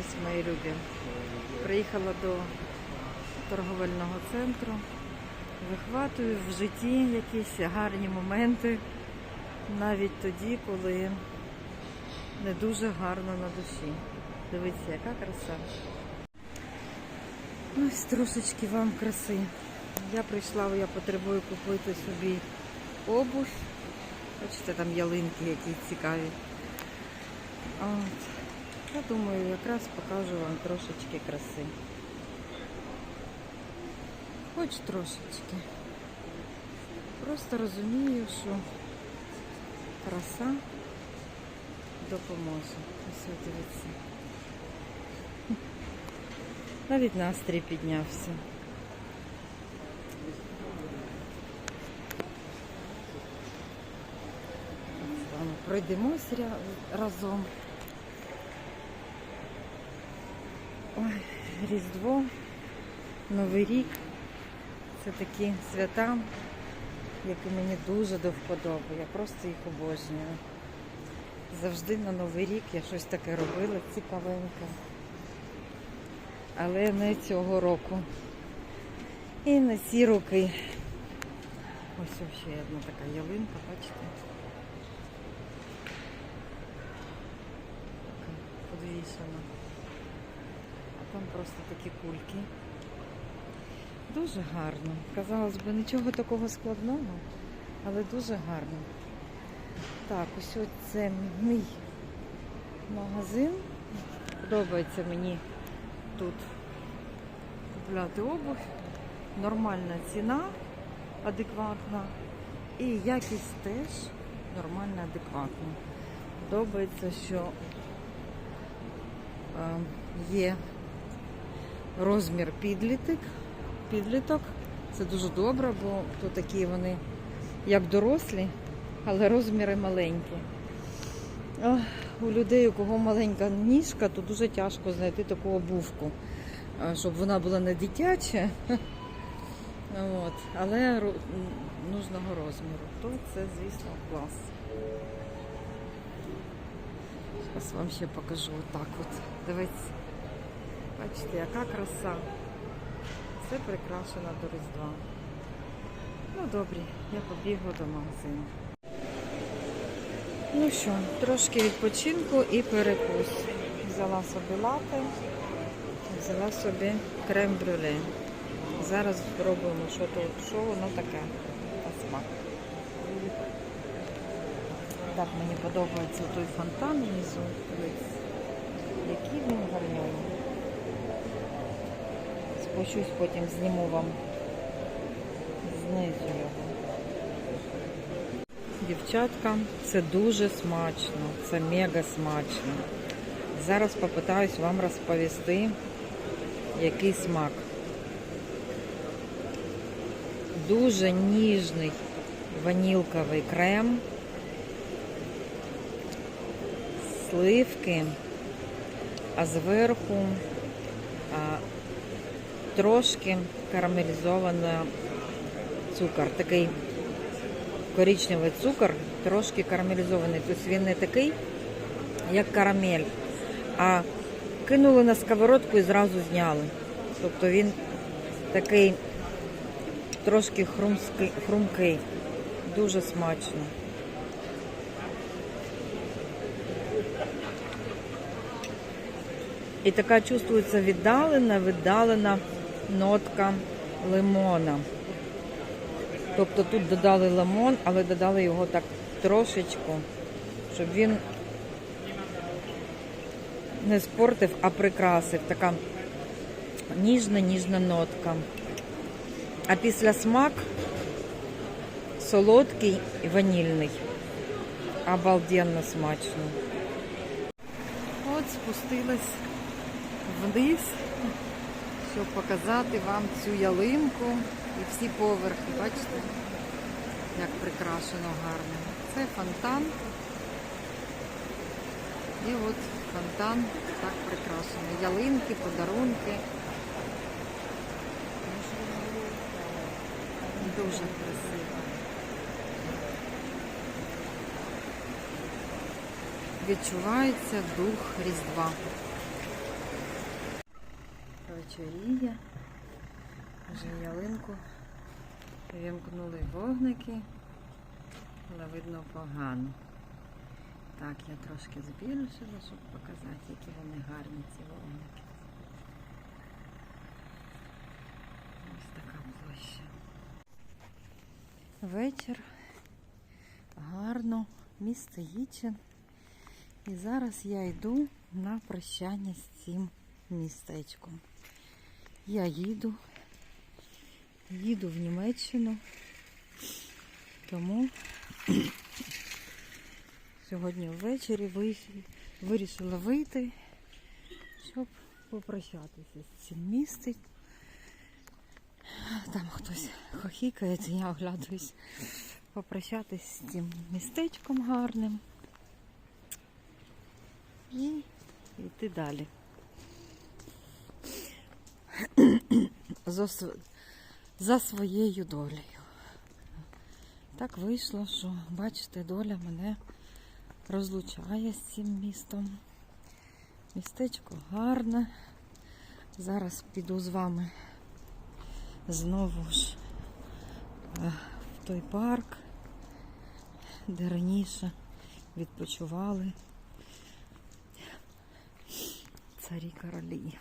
Ось мої любі. Приїхала до торговельного центру. Вихватую в житті якісь гарні моменти, навіть тоді, коли не дуже гарно на душі. Дивіться, яка краса. Ось трошечки вам краси. Я прийшла, я потребую купити собі обувь. Бачите, там ялинки які цікаві. От. Я думаю, якраз покажу вам трошечки краси. Хоч трошечки. Просто розумію, що краса допоможе. Ось дивіться. Навіть настрій піднявся. Пройдемось разом. Ой, Різдво, Новий рік. Це такі свята, які мені дуже до вподоби. Я просто їх обожнюю. Завжди на Новий рік я щось таке робила цікавеньке. Але не цього року. І на ці роки. Ось ще одна така ялинка, бачите? Така подвішена. Там просто такі кульки. Дуже гарно. Казалось би, нічого такого складного, але дуже гарно. Так, ось ось це мій магазин. Подобається мені тут купляти обувь. Нормальна ціна, адекватна. І якість теж нормальна, адекватна. Подобається, що е, є розмір підліток. підліток. Це дуже добре, бо то такі вони як дорослі, але розміри маленькі. У людей, у кого маленька ніжка, то дуже тяжко знайти таку обувку, щоб вона була не дитяча, от, але нужного розміру. То це, звісно, клас. Зараз вам ще покажу отак от. Дивіться. Бачите, яка краса. Все прикрашено до Різдва. Ну добре, я побігла до магазину. Ну що, трошки відпочинку і перекус. Взяла собі лати, взяла собі крем-брюле. Зараз спробуємо, що, то, що воно таке на смак. Так, мені подобається той фонтан внизу. Який він гарньоний. Спущусь, потім зніму вам знизу його. Дівчатка, це дуже смачно, це мега смачно. Зараз попитаюсь вам розповісти, який смак. Дуже ніжний ванілковий крем, сливки, а зверху трошки карамелізований цукор. Такий коричневий цукор, трошки карамелізований. Тобто він не такий, як карамель, а кинули на сковородку і зразу зняли. Тобто він такий трошки хрумський, хрумкий, дуже смачно. І така чувствується віддалена, віддалена нотка лимона. Тобто тут додали лимон, але додали його так трошечку, щоб він не спортив, а прикрасив. Така ніжна-ніжна нотка. А після смак солодкий і ванільний. Обалденно смачно. От спустилась вниз, щоб показати вам цю ялинку і всі поверхи. Бачите, як прикрашено гарно. Це фонтан. І от фонтан так прикрашено. Ялинки, подарунки. Дуже красиво. Відчувається дух Різдва. Вечоріє. Вже ялинку вімкнули вогники, але видно погано. Так, я трошки збільшила, щоб показати, які вони гарні ці вогники. Ось така площа. Вечір. Гарно, місто Їчин. І зараз я йду на прощання з цим містечком. Я їду, їду в Німеччину, тому сьогодні ввечері вирішила вийти, щоб попрощатися з цим містом. Там хтось хохікається, я оглядаюсь, попрощатись з цим містечком гарним і йти далі. За, своєю долею. Так вийшло, що, бачите, доля мене розлучає з цим містом. Містечко гарне. Зараз піду з вами знову ж е, в той парк, де раніше відпочивали царі королі.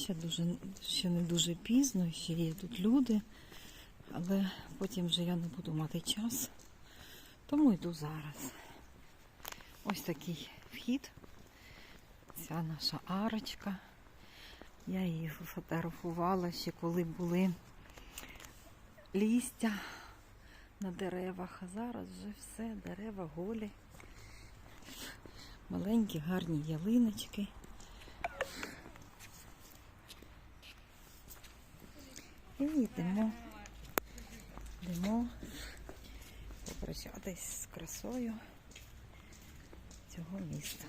Ще дуже ще не дуже пізно, ще є тут люди, але потім вже я не буду мати час, тому йду зараз. Ось такий вхід. Ця наша арочка. Я її фотографувала ще коли були лістя на деревах, а зараз вже все, дерева голі. Маленькі гарні ялиночки. Йдемо, йдемо попрощатись з красою цього міста.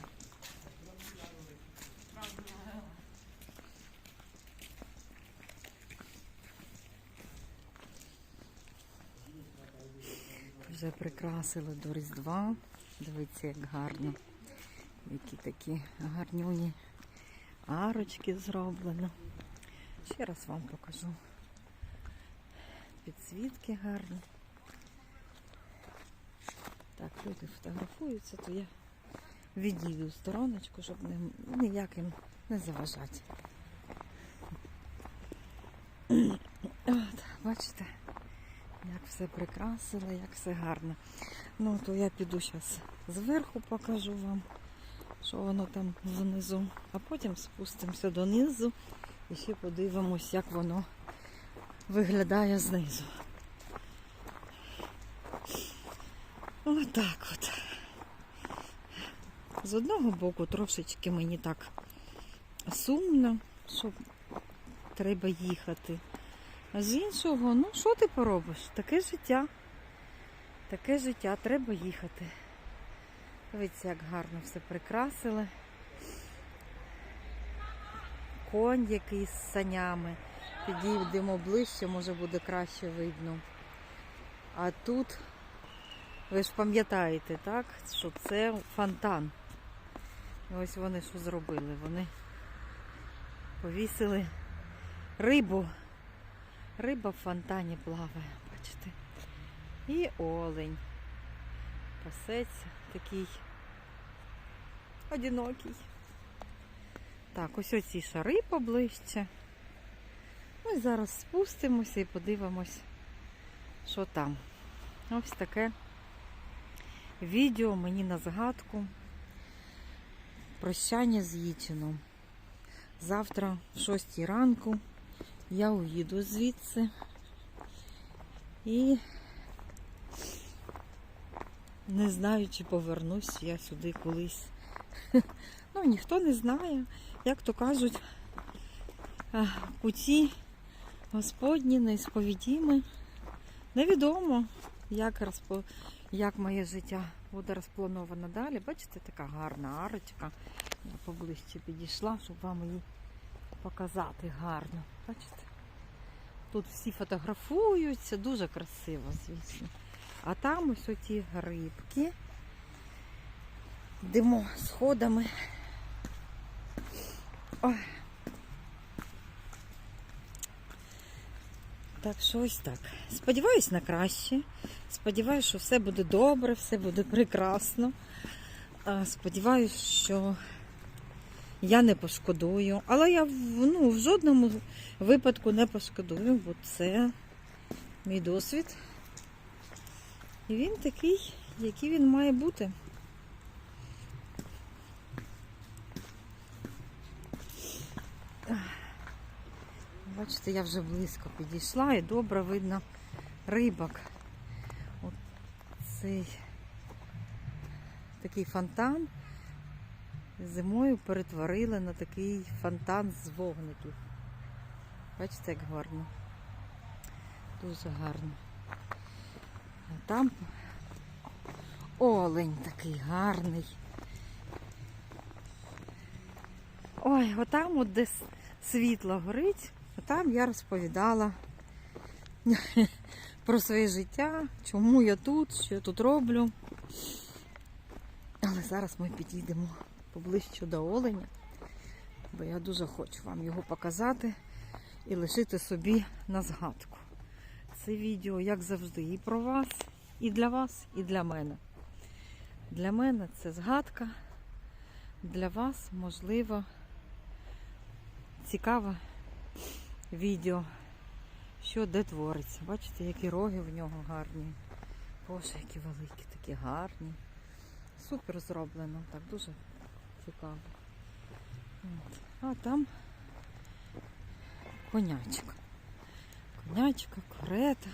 Вже прикрасили до Різдва. Дивіться, як гарно. Які такі гарнюні арочки зроблено. Ще раз вам покажу. Підсвітки гарні. Так, люди фотографуються, то я відійду стороночку, щоб не, ніяким не заважати. От, бачите, як все прикрасили, як все гарно. Ну, то я піду зараз зверху покажу вам, що воно там внизу, а потім спустимося донизу і ще подивимось, як воно виглядає знизу. Отак от. З одного боку трошечки мені так сумно, що треба їхати. А з іншого, ну що ти поробиш? Таке життя. Таке життя, треба їхати. Дивіться, як гарно все прикрасили. Конь який з санями. Підійдемо ближче, може буде краще видно. А тут, ви ж пам'ятаєте, так, що це фонтан. І ось вони що зробили? Вони повісили рибу. Риба в фонтані плаває, бачите. І олень. Пасеться такий одинокий. Так, ось оці шари поближче. Ми зараз спустимося і подивимось, що там. Ось таке відео мені на згадку. Прощання з Їчином. Завтра в 6 ранку я уїду звідси і не знаю, чи повернусь я сюди колись. Ну, ніхто не знає, як то кажуть, а, путі Господні несповідіми. Невідомо, як, розпо... як моє життя буде розплановано далі. Бачите, така гарна арочка. Я поближче підійшла, щоб вам її показати гарно. Бачите? Тут всі фотографуються, дуже красиво, звісно. А там ось оті грибки. Йдемо сходами. Ой. Так що ось так. Сподіваюсь на краще. Сподіваюсь, що все буде добре, все буде прекрасно. Сподіваюсь, що я не пошкодую. Але я ну, в жодному випадку не пошкодую, бо це мій досвід. І він такий, який він має бути. Бачите, я вже близько підійшла і добре видно рибок. От цей такий фонтан зимою перетворили на такий фонтан з вогників. Бачите, як гарно. Дуже гарно. А там олень такий гарний. Ой, отам от де світло горить, там я розповідала про своє життя, чому я тут, що я тут роблю. Але зараз ми підійдемо поближче до оленя, бо я дуже хочу вам його показати і лишити собі на згадку. Це відео, як завжди, і про вас, і для вас, і для мене. Для мене це згадка, для вас, можливо, цікаве відео, що де твориться. Бачите, які роги в нього гарні. Боже, які великі, такі гарні. Супер зроблено, так дуже цікаво. А там конячка. Конячка, карета.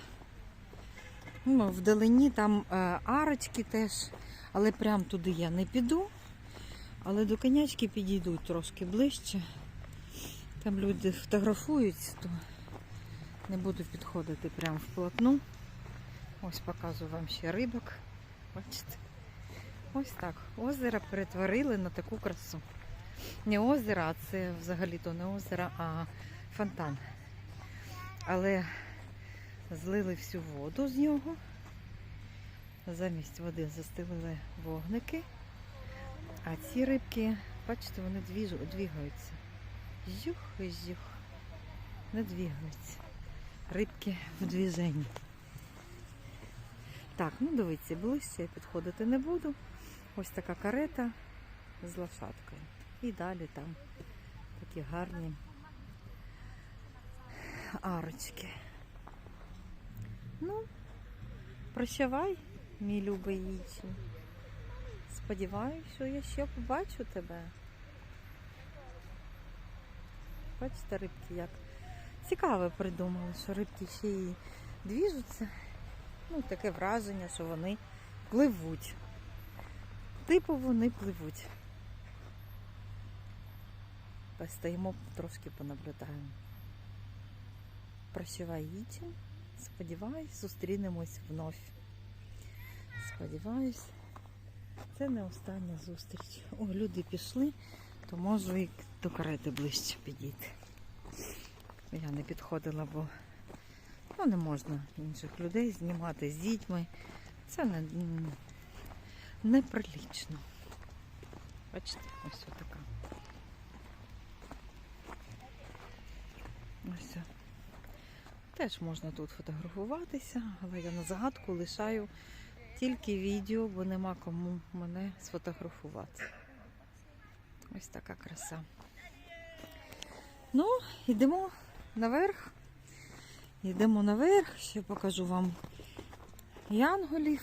Ну, вдалині там е, арочки теж, але прям туди я не піду. Але до конячки підійдуть трошки ближче. Там люди фотографуються, то не буду підходити прямо вплотну. Ось показую вам ще рибок. Бачите? Ось так. Озеро перетворили на таку красу. Не озеро, а це взагалі-то не озеро, а фонтан. Але злили всю воду з нього. Замість води застелили вогники. А ці рибки, бачите, вони двігаються. Зюх і зюх. Не двігаються. Рибки в движенні. Так, ну дивіться, ближче я підходити не буду. Ось така карета з лошадкою. І далі там такі гарні арочки. Ну, прощавай, мій любий Ічі. Сподіваюся, що я ще побачу тебе. Бачите, рибки як цікаво придумали, що рибки ще й двіжуться. Ну, таке враження, що вони пливуть. Типу вони пливуть. Постоїмо трошки понаблюдаємо. Прощавай Ічі. Сподіваюсь, зустрінемось вновь. Сподіваюсь, це не остання зустріч. О, люди пішли, то можу і до карети ближче підійти. Я не підходила, бо ну, не можна інших людей знімати з дітьми. Це не, неприлічно. Бачите, ось така. Ось. Теж можна тут фотографуватися, але я на загадку лишаю тільки відео, бо нема кому мене сфотографувати. Ось така краса. Ну, йдемо наверх. Йдемо наверх, ще покажу вам янголів.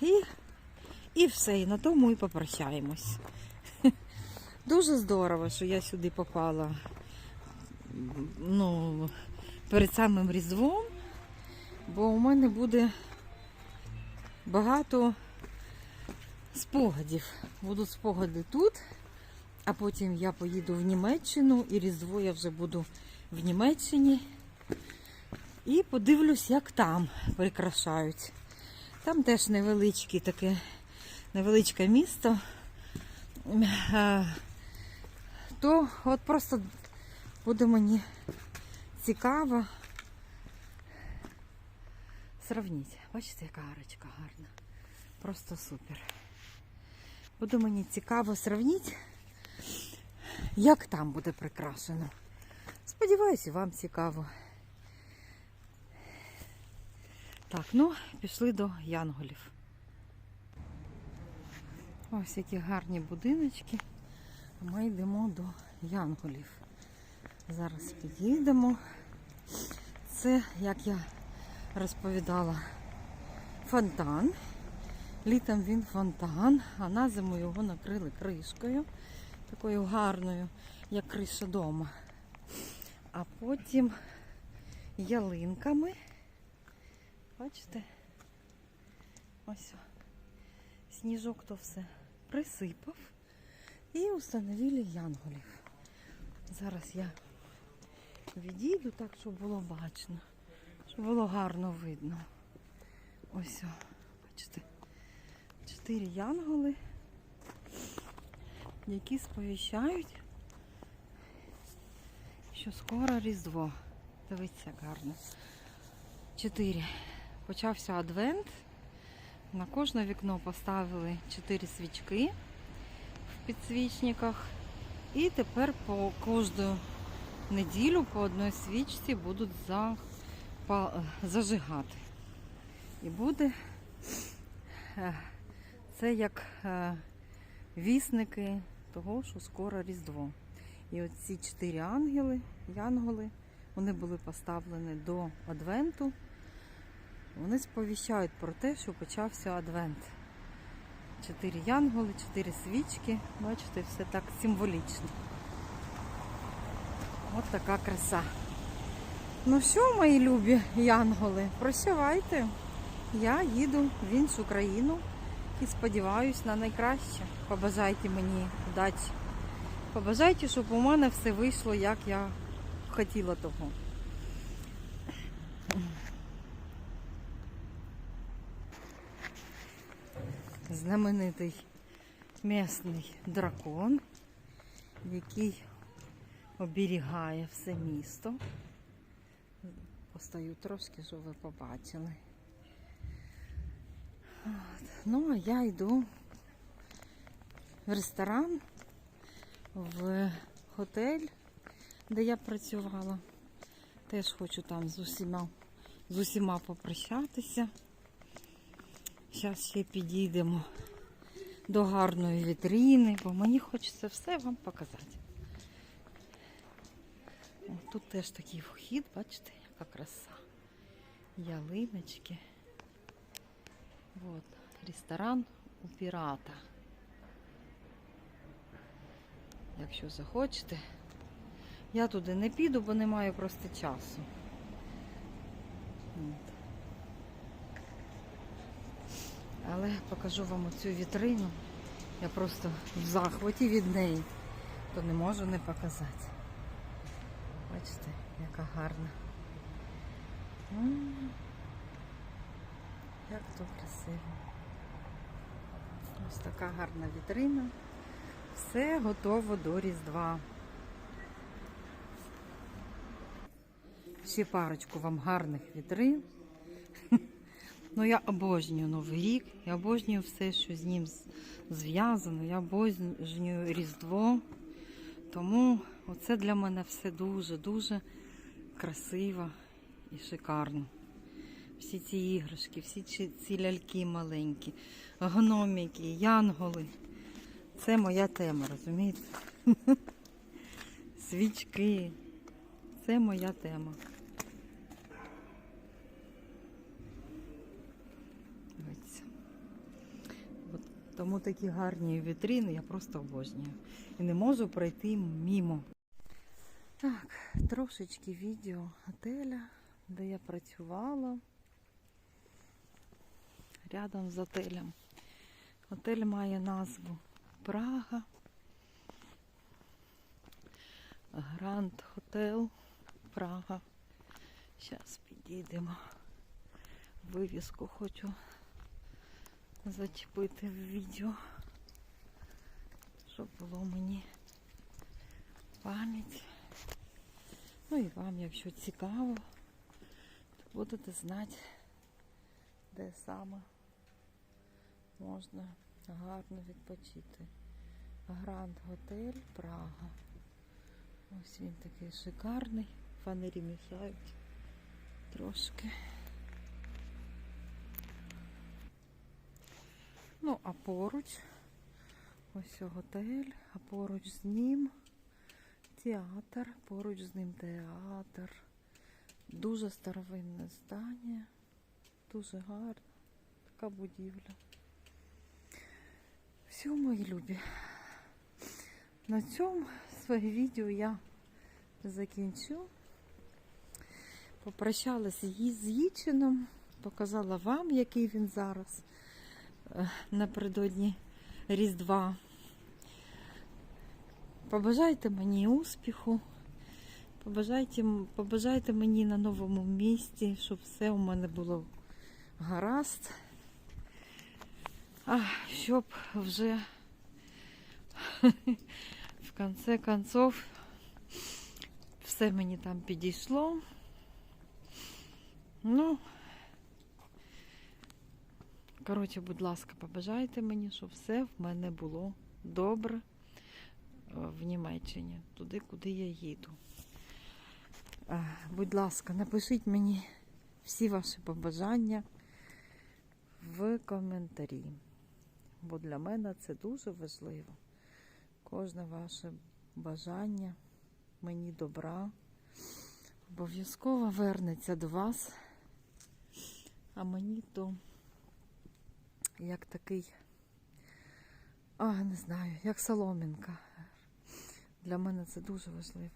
І, і все, і на тому і попрощаємось. Дуже здорово, що я сюди попала ну, перед самим Різдвом, бо у мене буде багато спогадів. Будуть спогади тут, а потім я поїду в Німеччину і Різдво я вже буду в Німеччині. І подивлюсь, як там прикрашають. Там теж невеличке таке невеличке місто. То от просто буде мені цікаво. Сравніть. Бачите, яка арочка гарна. Просто супер. Буде мені цікаво сравнити, як там буде прикрашено. Сподіваюся, вам цікаво. Так, ну, пішли до янголів. Ось які гарні будиночки. Ми йдемо до янголів. Зараз підійдемо. Це, як я розповідала, фонтан. Літом він фонтан, а на зиму його накрили кришкою, такою гарною, як криша дома. А потім ялинками. Бачите? Ось. Сніжок то все присипав і установили янголів. Зараз я відійду так, щоб було бачно, щоб було гарно видно. Ось, бачите, чотири янголи, які сповіщають, що скоро Різдво. Дивіться, як гарно. Чотири. Почався адвент. На кожне вікно поставили чотири свічки в підсвічниках. І тепер по кожну неділю по одній свічці будуть за, па- зажигати. І буде е, це як е, вісники того, що скоро Різдво. І оці чотири ангели, янголи, вони були поставлені до Адвенту. Вони сповіщають про те, що почався Адвент. Чотири янголи, чотири свічки. Бачите, все так символічно. От така краса. Ну що, мої любі янголи, прощавайте. Я їду в іншу країну і сподіваюся на найкраще. Побажайте мені удачі. Побажайте, щоб у мене все вийшло, як я хотіла того. Знаменитий місний дракон, який оберігає все місто. Постаю трошки, щоб ви побачили. Ну, а я йду в ресторан, в готель, де я працювала. Теж хочу там з усіма, з усіма попрощатися. Зараз ще підійдемо до гарної вітріни, бо мені хочеться все вам показати. Тут теж такий вхід, бачите, яка краса. Ялиночки. От, ресторан у пірата. Якщо захочете. Я туди не піду, бо не маю просто часу. От. Але покажу вам оцю вітрину. Я просто в захваті від неї, то не можу не показати. Бачите, яка гарна. Як то красиво. Ось така гарна вітрина. Все готово до Різдва. Ще парочку вам гарних вітрин. Ну, я обожнюю Новий рік, я обожнюю все, що з ним зв'язано. Я обожнюю Різдво. Тому оце для мене все дуже-дуже красиво і шикарно. Всі ці іграшки, всі ці, ляльки маленькі, гномики, янголи. Це моя тема, розумієте? Свічки. Це моя тема. От тому такі гарні вітрини я просто обожнюю. І не можу пройти мімо. Так, трошечки відео готеля, де я працювала. Рядом з отелем. Готель має назву Прага. Гранд Хотел Прага. Зараз підійдемо. Вивіску хочу зачепити в відео, щоб було мені пам'ять. Ну і вам, якщо цікаво, то будете знати, де саме можна гарно відпочити. Гранд Готель Прага. Ось він такий шикарний. Фанері мішають трошки. Ну, а поруч ось готель, а поруч з ним театр, поруч з ним театр. Дуже старовинне здання, дуже гарна така будівля. Все, мої любі. На цьому своє відео я закінчу. Попрощалася з Їчином, показала вам, який він зараз е, напередодні Різдва. Побажайте мені успіху, побажайте, побажайте мені на новому місці, щоб все у мене було гаразд. А, щоб вже в конце концов все мені там підійшло. Ну, коротше, будь ласка, побажайте мені, щоб все в мене було добре в Німеччині, туди, куди я їду. Будь ласка, напишіть мені всі ваші побажання в коментарі. Бо для мене це дуже важливо. Кожне ваше бажання мені добра обов'язково вернеться до вас, а мені то як такий, а, не знаю, як соломінка. Для мене це дуже важливо.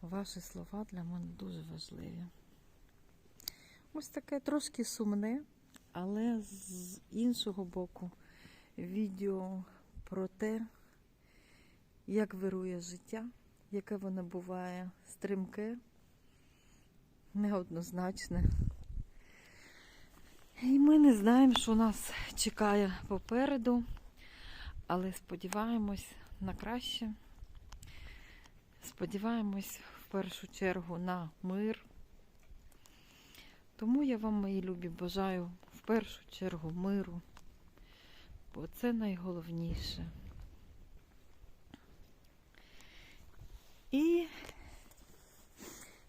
Ваші слова для мене дуже важливі. Ось таке трошки сумне, але з іншого боку відео про те, як вирує життя, яке воно буває стрімке, неоднозначне. І ми не знаємо, що нас чекає попереду, але сподіваємось на краще. Сподіваємось в першу чергу на мир. Тому я вам, мої любі, бажаю першу чергу миру, бо це найголовніше. І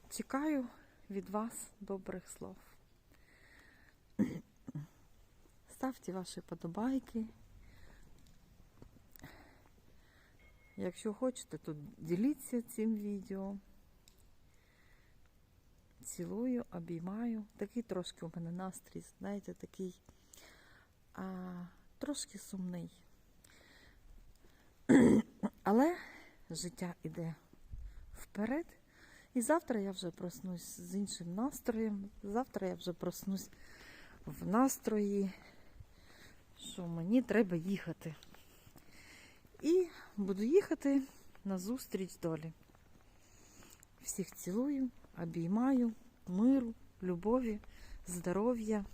чекаю від вас добрих слов. Ставте ваші подобайки. Якщо хочете, то діліться цим відео. Цілую, обіймаю. Такий трошки у мене настрій, знаєте, такий а, трошки сумний. Але життя іде вперед. І завтра я вже проснусь з іншим настроєм. Завтра я вже проснусь в настрої, що мені треба їхати. І буду їхати на зустріч долі. Всіх цілую, обіймаю, миру, любові, здоров'я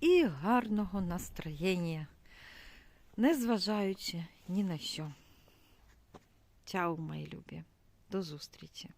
і гарного настроєння, незважаючи ні на що. Чао, мої любі. До зустрічі!